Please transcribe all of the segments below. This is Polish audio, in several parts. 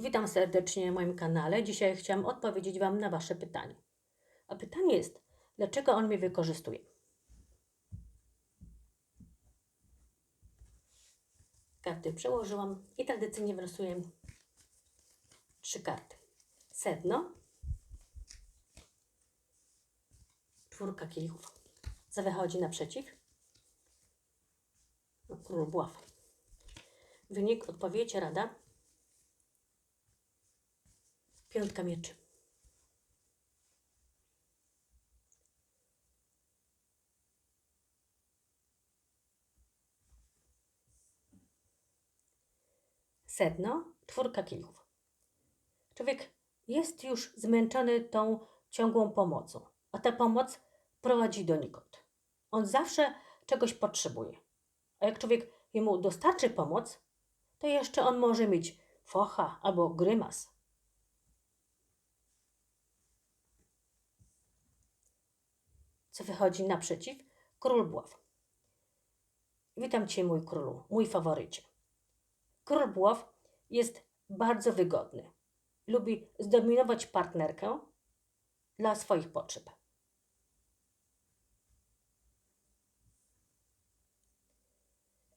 Witam serdecznie na moim kanale. Dzisiaj chciałam odpowiedzieć Wam na Wasze pytanie. A pytanie jest, dlaczego on mnie wykorzystuje? Karty przełożyłam i tradycyjnie wylosuję trzy karty. Sedno, czwórka kielichów. Co wychodzi naprzeciw? No, król buław. Wynik, odpowiedź, rada. Piątka mieczy. Sedno, czwórka kielichów. Człowiek jest już zmęczony tą ciągłą pomocą, a ta pomoc prowadzi donikąd. On zawsze czegoś potrzebuje. A jak człowiek jemu dostarczy pomoc, to jeszcze on może mieć focha albo grymas. Co wychodzi naprzeciw? Król buław. Witam Cię, mój królu, mój faworycie. Król buław jest bardzo wygodny. Lubi zdominować partnerkę dla swoich potrzeb.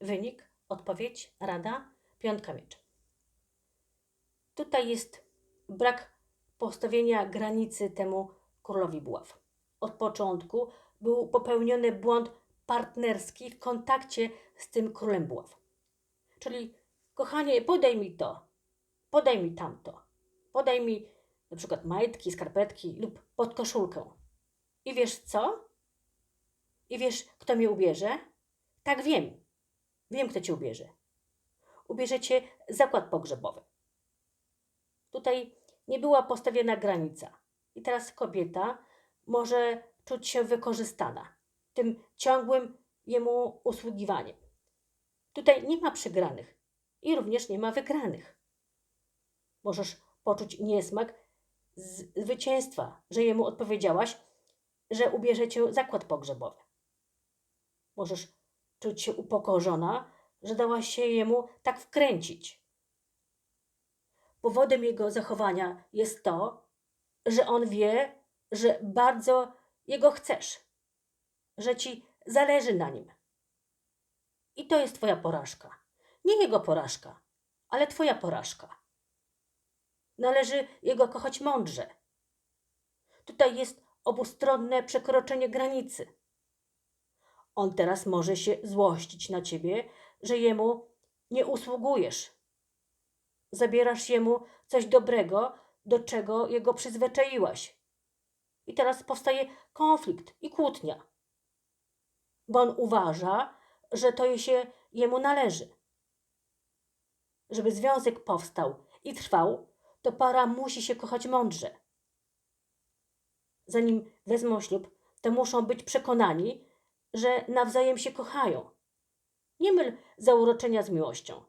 Wynik, odpowiedź, rada, piątka mieczy. Tutaj jest brak postawienia granicy temu królowi buław. Od początku był popełniony błąd partnerski w kontakcie z tym królem buław. Czyli, kochanie, podaj mi to, podaj mi tamto, podaj mi na przykład majtki, skarpetki lub podkoszulkę. I wiesz co? I wiesz, kto mnie ubierze? Tak wiem. Wiem, kto cię ubierze. Ubierze cię zakład pogrzebowy. Tutaj nie była postawiona granica. I teraz kobieta może czuć się wykorzystana tym ciągłym jemu usługiwaniem. Tutaj nie ma przegranych i również nie ma wygranych. Możesz poczuć niesmak zwycięstwa, że jemu odpowiedziałaś, że ubierze cię zakład pogrzebowy. Możesz czuć się upokorzona, że dałaś się jemu tak wkręcić. Powodem jego zachowania jest to, że on wie, że bardzo jego chcesz, że ci zależy na nim. I to jest Twoja porażka. Nie jego porażka, ale Twoja porażka. Należy jego kochać mądrze. Tutaj jest obustronne przekroczenie granicy. On teraz może się złościć na ciebie, że jemu nie usługujesz. Zabierasz jemu coś dobrego, do czego jego przyzwyczaiłaś. I teraz powstaje konflikt i kłótnia, bo on uważa, że to się jemu należy. Żeby związek powstał i trwał, to para musi się kochać mądrze. Zanim wezmą ślub, to muszą być przekonani, że nawzajem się kochają. Nie myl zauroczenia z miłością.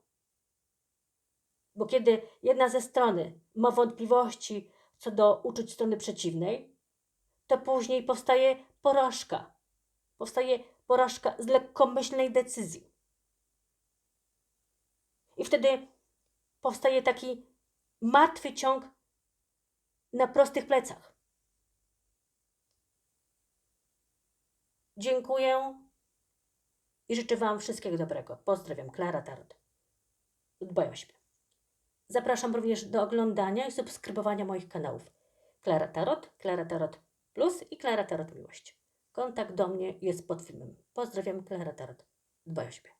Bo kiedy jedna ze strony ma wątpliwości co do uczuć strony przeciwnej, to później powstaje porażka. Powstaje porażka z lekkomyślnej decyzji. I wtedy powstaje taki martwy ciąg na prostych plecach. Dziękuję i życzę Wam wszystkiego dobrego. Pozdrawiam, Klara Tarot. Dbaj o siebie. Zapraszam również do oglądania i subskrybowania moich kanałów. Klara Tarot, Klara Tarot Plus i Klara Tarot Miłość. Kontakt do mnie jest pod filmem. Pozdrawiam, Klara Tarot. Dbaj o siebie.